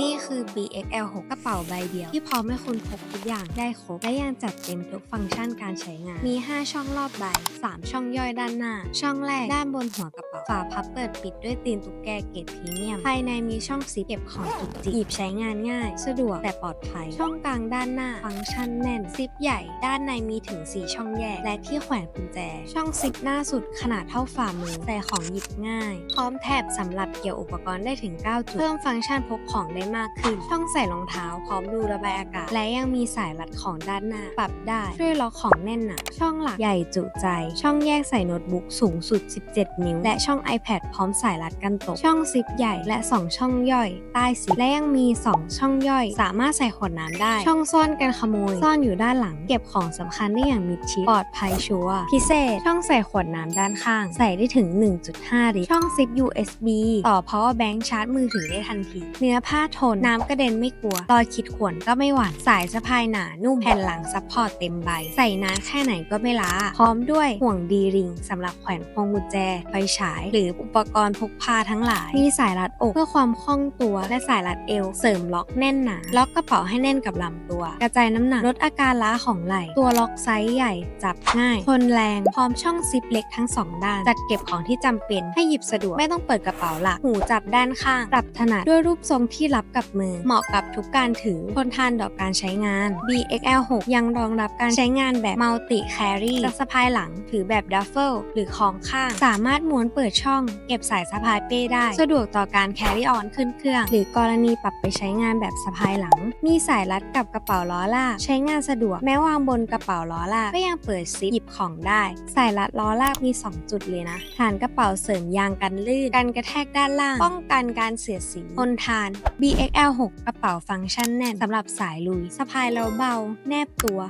นี่คือ BXL 6กระเป๋าใบเดียว ที่พร้อมให้คุณพกทุกอย่างได้ครบ และยังจัดเต็มทุกฟังก์ชันการใช้งาน มี 5 ช่องรอบใบ 3 ช่องย่อยด้านหน้า ช่องแรกด้านบนหัวกระเป๋า ฝาพับเปิดปิดด้วยตีนตุ๊กแกเกรดพรีเมียม ภายในมีช่องซิปเก็บของจุกจิกหยิบใช้งานง่าย สะดวกแต่ปลอดภัย ช่องกลางด้านหน้า ฟังก์ชันแน่น ซิปใหญ่ ด้านในมีถึง 4 ช่องแยก และที่แขวนกุญแจ ช่องซิปหน้าสุดขนาดเท่าฝ่ามือใส่ของหยิบง่าย พร้อมแถบสำหรับเกี่ยวอุปกรณ์ได้ถึง 9 จุด เพิ่มฟังก์ชันพกของได้มากขึ้น ช่องใส่รองเท้าพร้อมดูระบายอากาศ และยังมีสายรัดของด้านหน้า ปรับได้ช่วยล็อกของแน่นหนาช่องหลักใหญ่จุใจ ช่องแยกใส่โน้ตบุ๊กสูงสุด 17 นิ้ว และช่อง iPad พร้อมสายรัดกันตก ช่องซิปใหญ่และ 2 ช่องย่อย ใต้ซิปและยังมี 2 ช่องย่อย สามารถใส่ขวดน้ำได้ ช่องซ่อนกันขโมย ซ่อนอยู่ด้านหลัง เก็บของสำคัญได้อย่างมิดชิดปลอดภัยชัวร์พิเศษ ช่องใส่ขวดน้ำด้านข้าง ใส่ได้ถึง 1.5 ลิตรช่องซิป USB ต่อ power bank ชาร์จมือถือได้ทันที เนื้อผ้าทน น้ำกระเด็นไม่กลัว รอยขีดข่วนก็ไม่หวั่นสายสะพายหนา นุ่มแผ่นหลังซัพพอร์ตเต็มใบ ใส่นานแค่ไหนก็ไม่ล้า พร้อมด้วยห่วงดีริงสำหรับแขวนพวงกุญแจ ไฟฉาย หรืออุปกรณ์พกพาทั้งหลาย มีสายรัดอกเพื่อความคล่องตัว และสายรัดเอว เสริมล็อกแน่นหนา ล็อกกระเป๋าให้แน่นกับลำตัว กระจายน้ำหนักลดอาการล้าของไหล่ ตัวล็อกไซส์ใหญ่ จับง่าย ทนแรง พร้อมช่องซิปเล็กทั้งสองด้าน จัดเก็บของที่จำเป็น ให้หยิบสะดวก ไม่ต้องเปิดกระเป๋าหลัก หูจับด้านข้าง ปรับถนัดด้วยรูปทรงที่ลรับกับมือ เหมาะกับทุกการถือทนทานต่อการใช้งาน BXL 6 ยังรองรับการใช้งานแบบ Multi Carry จะสะพายหลัง ถือแบบดัฟเฟิลหรือของข้าง สามารถม้วนเปิดช่อง เก็บสายสะพายเป้ได้ สะดวกต่อการ carry on ขึ้นเครื่อง หรือกรณีปรับไปใช้งานแบบสะพายหลัง มีสายรัดกับกระเป๋าล้อลากใช้งานสะดวกแม้วางบนกระเป๋าล้อลากก็ยังเปิดซิปหยิบของได้ สายรัดล้อลากมี 2 จุดเลยนะฐานกระเป๋าเสริมยางกันลื่นกันกระแทกด้านล่าง ป้องกันการเสียดสีทนทาน B BXL6 กระเป๋าฟังก์ชันแน่นสำหรับสายลุยสะพายแล้วเบา แนบตัว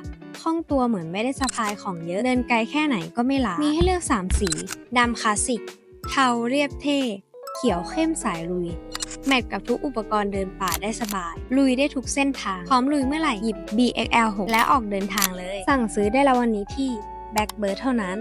คล่องตัวเหมือนไม่ได้สะพายของเยอะ เดินไกลแค่ไหนก็ไม่ล้ามีให้เลือก 3 สีดำคลาสสิกเทาเรียบเท่ เขียวเข้มสายลุย แมทกับทุกอุปกรณ์เดินป่าได้สบาย ลุยได้ทุกเส้นทาง พร้อมลุยเมื่อไหร่หยิบ BXL 6 และออกเดินทางเลย สั่งซื้อได้แล้ววันนี้ที่ Backbird เท่านั้น